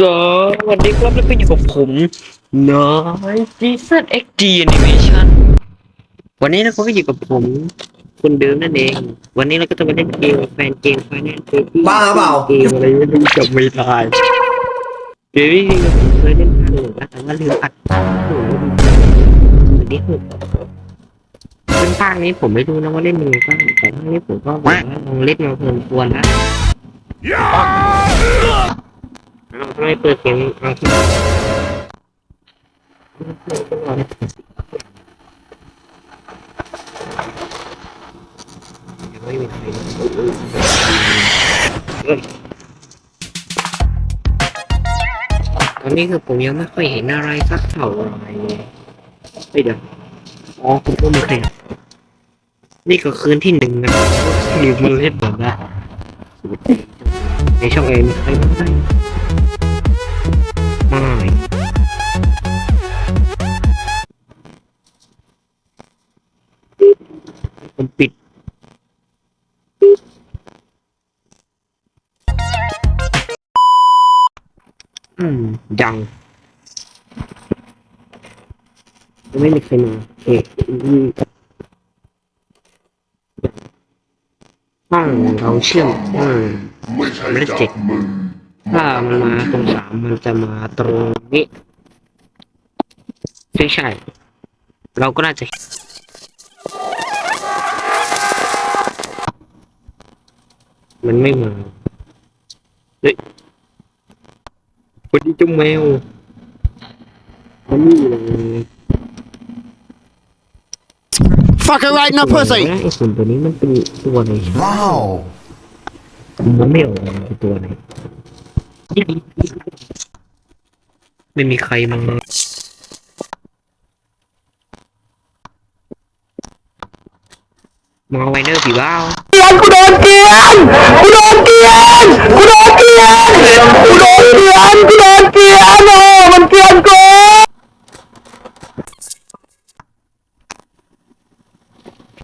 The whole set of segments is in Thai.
สวัสดีครับแล้วก็อยู่กับผมน้อยจีซัดเอ็กดีแอนิเมชันวันนี้นะครับก็อยู่กับผมคนเดิมนั่นเอง วันนี้เราก็จะมาเล่นเกมแฟนเกมไฟแนนซ์เบ้าเปล่า เกมอะไรไม่รู้จำไม่ได้เกมนี้ผมเคยเล่นภาคหนึ่งนะแต่ว่าลืมอัดภาคหนึ่งวันนี้หกเป็นภาคนี้ผมไม่รู้นะว่าเล่นยังไงบ้างแต่ภาคนี้ผมก็แบบว่าลองเล่นมาเพลินควรนะเรา ไม่เปิดเสียงเอาที่ยังไม่มีใครเฮ้ยตอนนี้คือผมยังไม่ค่อยเห็นอะไรสักเท่าไหร่เฮ้ยเดี๋ยวอ๋อคุณก็มีใครนี่ก็คืนที่หนึ่งนะลืมมาเล่นแบบนั้นในช่องเอ็มีใครบ้างไหมไม่ผมปิด อืมยังไม่มีใครมาโอเคอืมห้องเราเชื่อมองไม่ใช่ไม่ได้เจ็บมึง ถ้ามันมาตรงสามมันจะมาตรงนี้ใช่ใช่ เราก็น่าจะมันไม่มาเฮ้ยวันนี้เจ้าแมว มันนี่เลย Fucking right in the ตัวไหน pussy. วะไอ้หุ่นตัวนี้มันเป็นตัวไหนใช่ Wow มันไม่ออกมาเป็นตัวไหน ไม่มีใครมามาไวเนอร์ผีบ้าวกูโดนเกียนกูโดนเกียนกูโดนเกียนกูโดนเกียนกูโดนเกียนโอ้มันเกียนกู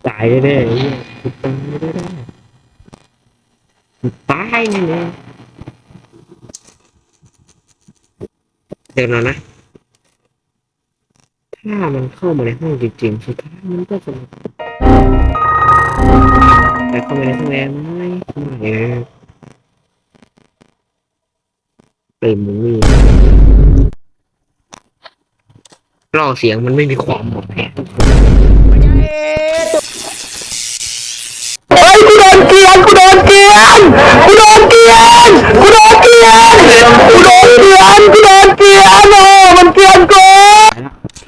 ตายแน่ๆไอ้เหี้ยตายแน่ๆกูตายแน่ๆ เดี๋ยวนะนะ ถ้ามันเข้ามาในห้องจริงๆ สุดท้ายมันก็จะแต่เข้ามาในห้องแอร์ไหมไม่เต็มมือรอเสียงมันไม่มีความหมดแฮะ เฮ้ยกูโดนเกลียนกูโดนเกลียนกูโดนเกลียนกูโดนเกลียนกูโดนเกลียนกูโดนเกลียนโอ้มันเกลียนกู ไปละโอเค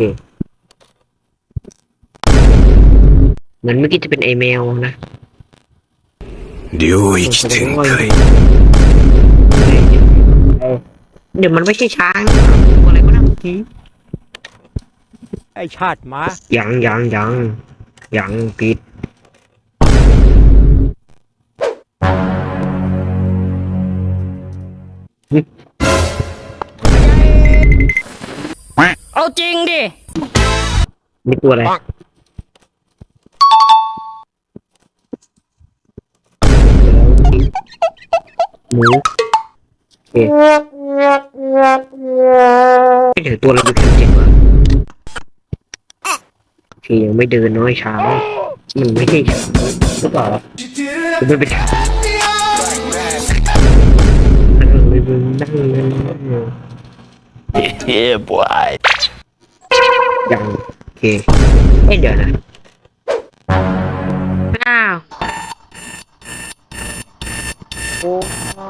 เหมื อนเมื่อกี้จะเป็นไอแมวนะ 领域展开 เดี๋ยวมันไม่ใช่ช้างตัวอะไรก็ได้เมื่อกี้ ไอชาติหมา ยังยังยังยังปิด เอาจริงดิ มีตัวอะไร หมูโอเคเดี๋ยวตัวอะไรอยู่แคมป์เจ็ดวะโอเคยังไม่เดินน้อยช้างมันไม่ใช่ช้างหรือเปล่าวะมันไม่เป็นช้างนั่งเลยมึงนั่งเลยนั่งเลยยังโอเคเอ้ยเดี๋ยวนะ 오.